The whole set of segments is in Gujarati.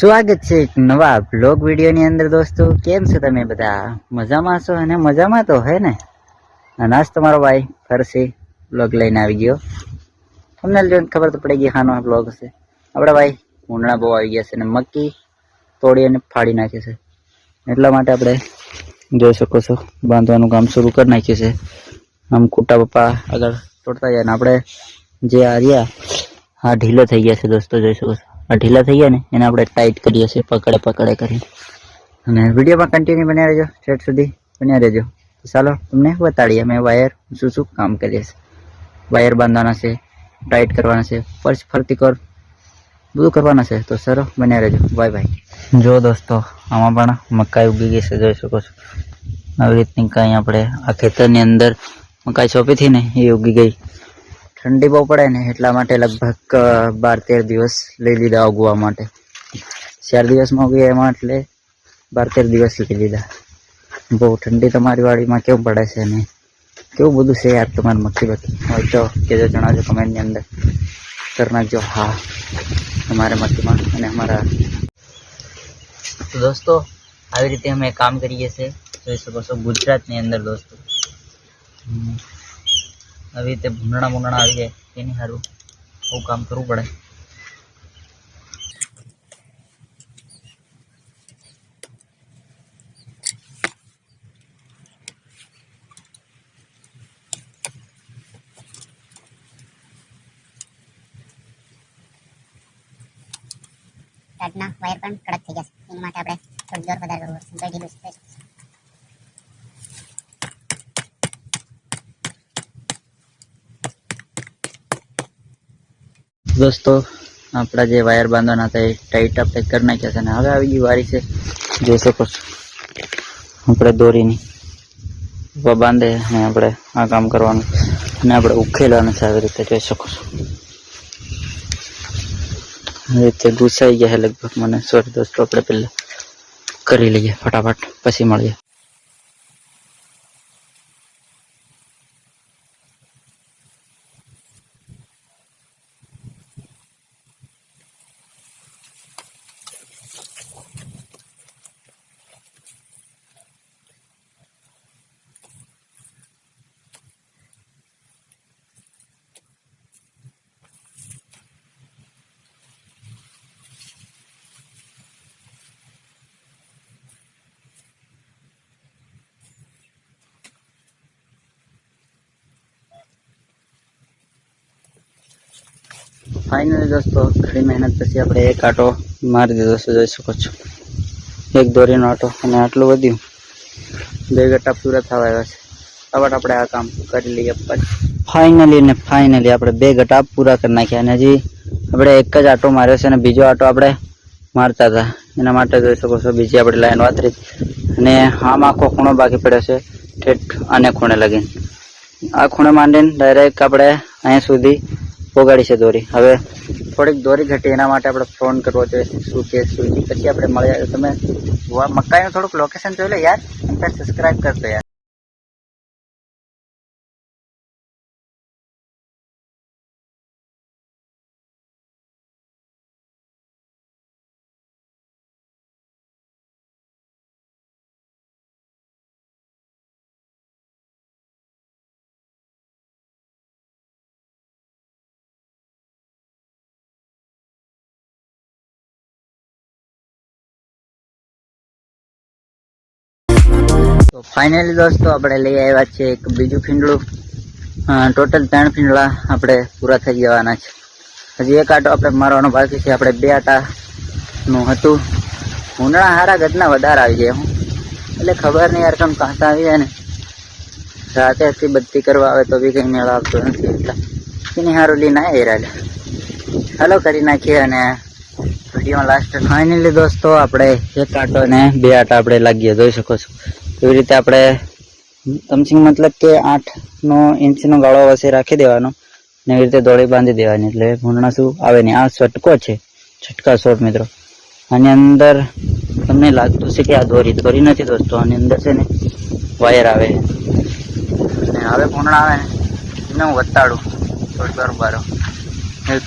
સ્વાગત છે એક નવા બ્લોગ વિડીયોની અંદર દોસ્તો. કેમ છો તમે બધા? મજામાં છો અને મજામાં તો હે ને? અનાજ તમારો ભાઈ ફરશે બ્લોગ લઈને આવી ગયો. તમને જોઈને ખબર તો પડી ગઈ ખાનો બ્લોગ હશે. આપણા ભાઈ ઊંડણા બહુ આવી ગયા છે અને મક્કી તોડી અને ફાડી નાખે છે. એટલા માટે આપણે જોઈ શકો છો, બાંધવાનું કામ શરૂ કરી નાખ્યું છે. આમ ખોટા પપ્પા આગળ તોડતા જાય ને આપણે જે આ રહ્યા, આ ઢીલો થઈ ગયા છે દોસ્તો, જોઈ શકો છો. ઢીલા થઈ ગયા ને એને આપણે ટાઈટ કરીએ છીએ પકડે પકડે કરી અને વિડીયોમાં કન્ટિન્યુ બન્યા રહેજો છેટ સુધી બન્યા રહેજો. ચાલો તમને બતાડીએ અમે વાયર શું શું કામ કરીએ છીએ. વાયર બાંધવાના છે ટાઈટ કરવાના છે પર્સ ફરતી કર બધું કરવાના છે. તો સરો બન્યા રહેજો. બાય બાય જો દોસ્તો આમાં પણ મકાઈ ઉગી ગઈ છે જોઈ શકો છો. આવી રીતની કાંઈ આપણે આ ખેતરની અંદર મકાઈ સોંપી હતી ને એ ઉગી ગઈ. ઠંડી બહુ પડે ને એટલા માટે લગભગ બાર તેર દિવસ લઈ લીધા ઉગવા માટે. ચાર દિવસમાં ઉગી એમાં એટલે બાર તેર દિવસ લઈ લીધા. બહુ ઠંડી તમારી વાડીમાં કેવું પડે છે ને? કેવું બધું છે યાર તમારી મક્કી બક્કી હોય તો કહેજો, જણાવજો કમેન્ટની અંદર. કરી નાખજો. હા તમારે મક્કીમાં અને અમારા તો દોસ્તો, આવી રીતે અમે કામ કરીએ છીએ. જોઈ શકો છો ગુજરાતની અંદર દોસ્તો. આવી રીતે ભૂંડણા ભૂંડણા આવી જાય તેની સારું બહુ કામ કરવું પડે. ટાટના વાયર પણ કડક થઈ જશે. એના માટે આપણે થોડું જોર વધારે કરવું પડશે તો ઢીલું થઈ જશે. દોસ્તો, આપણા જે વાયર બાંધવાના હતા એ ટાઈટ આપણે કરી નાખ્યા છે અને હવે આવી ગઈ વારી છે. જોઈ શકો છો. આપણે દોરીની બાંધે અને આપણે આ કામ કરવાનું અને આપણે ઉખેલવાનું છે આવી રીતે, જોઈ શકો છો. આવી રીતે ઘૂસાઈ ગયા લગભગ મને. સોરી દોસ્તો, આપણે પહેલાં કરી લઈએ ફટાફટ, પછી મળીએ. ફાઇનલી દોસ્તો, ઘણી મહેનત પછી આપણે એક આટો મારી દીધો છે, જોઈ શકો છો. એક દોરીનો આટો અને આટલું વધ્યું બે ગટ્ટા પૂરા થવા આવ્યા છે. હવે આપણે આ કામ કરી લઈએ પછી. ફાઇનલી ને ફાઇનલી આપણે બે ગટ્ટા પૂરા કરી નાખ્યા અને હજી આપણે એક જ આટો માર્યો છે અને બીજો આટો આપણે મારતા હતા. એના માટે જોઈ શકો છો, બીજી આપણે લાઈન વાતરી. અને આમ આખો ખૂણો બાકી પડ્યો છે, ઠેઠ આને ખૂણે લગીને. આ ખૂણે માંડીને ડાયરેક્ટ આપણે અહીંયા સુધી પોગાડી છે દોરી. હવે થોડીક દોરી ઘટી, એના માટે આપણે ફોન કરવો જોઈએ, શું કે શું પછી આપણે મળ્યા. તમે મકાઈનું થોડુંક લોકેશન જોઈ લો યાર સબસ્ક્રાઈબ કરતો યાર. તો ફાઇનલી દોસ્તો આપણે લઈ આવ્યા છે એક બીજું ફીંડલું ટોટલ ત્રણ ફીંડલા આપણે પૂરા થઈ જવાના છે. હજી એક આટો આપણે મારવાનો બાકી છે. આપણે બે આટાનું હતું. ઉનાળા હારા ગતના વધારે આવી ગયા હું. એટલે ખબર નહીં યાર કેમ કાંતા આવી જાય ને. રાતે હતી બધી કરવા આવે તો બી કંઈ મેળો આવતો નથી. એટલા એની હારું લઈને આવી રહ્યા ચાલો કરી નાખીએ અને વીડિયો લાસ્ટ ફાઇનલી દોસ્તો આપણે એક આટો ને બે આટા આપણે લાગીએ. જોઈ શકો છો. એવી રીતે આપણે સમથિંગ મતલબ કે આઠનો ઇંચનો ગાળો વસે રાખી દેવાનો ને એવી રીતે દોડી બાંધી દેવાની. એટલે ભૂંડણા શું આવે નહીં. આ છટકો છે. છટકા શોટ મિત્રો. આની અંદર તમને લાગતું છે કે આ દોરી. દોરી નથી દોસ્તો. આની અંદર છે ને વાયર આવે. અને હવે ભૂંડણા આવે ને. એને હું વતાડું થોડી વાર બારો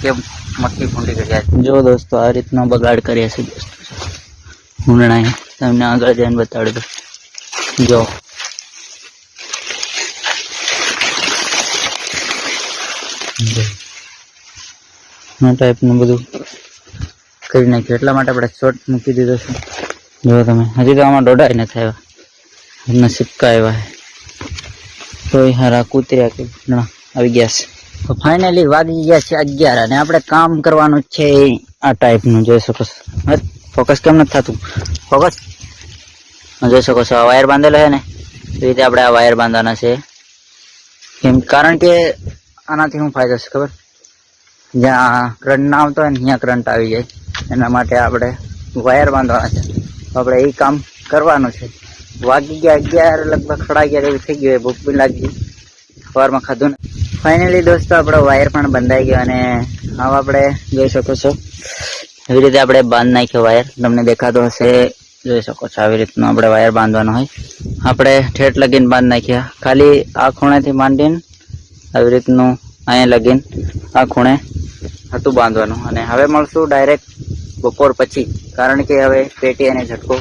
કેમ મક્કી ભૂંડી કરી જો દોસ્તો, આ રીતનો બગાડ કરીએ છીએ દોસ્તો. હુંડણા તમને આગળ જઈને બતાડું. જો. આ ટાઈપનું બધું કરી નાખ્યું. એટલા માટે આપણે શોર્ટ મૂકી દીધો છે. જો તમે. હજી તો આમાં દોડાય નથી આવ્યા એમના સિક્કા આવ્યા તો એ હારા કૂતર્યા કે આવી ગયા છે. તો ફાઇનલી વાગી ગયા છે અગિયાર અને આપણે કામ કરવાનું છે આ ટાઈપનું જોઈ શકો ફોકસ કેમ નથી થતું? ફોકસ જોઈ શકો છો, આ વાયર બાંધેલો છે ને, એ રીતે આપણે આ વાયર બાંધવાના છે. કેમ કારણ કે આનાથી શું ફાયદો છે ખબર? જ્યાં કરંટ ના આવતો હોય ને, ત્યાં કરંટ આવી જાય. એના માટે આપણે વાયર બાંધવાના છે. આપણે એ કામ કરવાનું છે. વાગી ગયા અગિયાર, લગભગ સાડા અગિયાર એવું થઈ ગયું ભૂખ બી લાગી. સવારમાં ખાધું ને. ફાઇનલી દોસ્તો, આપણો વાયર પણ બંધાઈ ગયો અને હવે આપણે જોઈ શકો છો. એવી રીતે આપણે બાંધ નાખ્યો વાયર. તમને દેખાતો હશે. જોઈ શકો છો આવી રીતનું આપણે વાયર બાંધવાનો હોય. આપણે ઠેઠ લગીન બાંધ નાખ્યા. ખાલી આ ખૂણેથી માંડીને આવી રીતનું અહીંયા લગીન આ ખૂણે હતું બાંધવાનું. અને હવે મળશું ડાયરેક્ટ બપોર પછી. કારણ કે હવે પેટી અને ઝટકો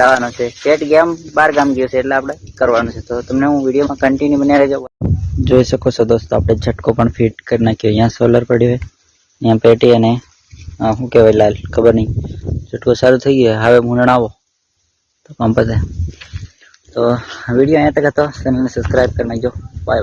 લાવવાનો છે. પેટ ગેમ બાર ગામ ગયો છે એટલે આપણે કરવાનું છે. તો તમને હું વિડીયોમાં કન્ટિન્યુ બન્યા રહેજો. જોઈ શકો છો દોસ્તો, આપણે ઝટકો પણ ફિટ કરી નાખ્યો. અહીંયા સોલર પડ્યો હોય અહીંયા પેટી અને શું કહેવાય, લાલ, ખબર નહીં. ઝટકો સારું થઈ ગયો હવે મૂંડણ આવો. તો પંપ तो તો વીડિયો અહીંયા તક હતો. ચેનલને સબસ્ક્રાઈબ કરી નાખજો. Bye bye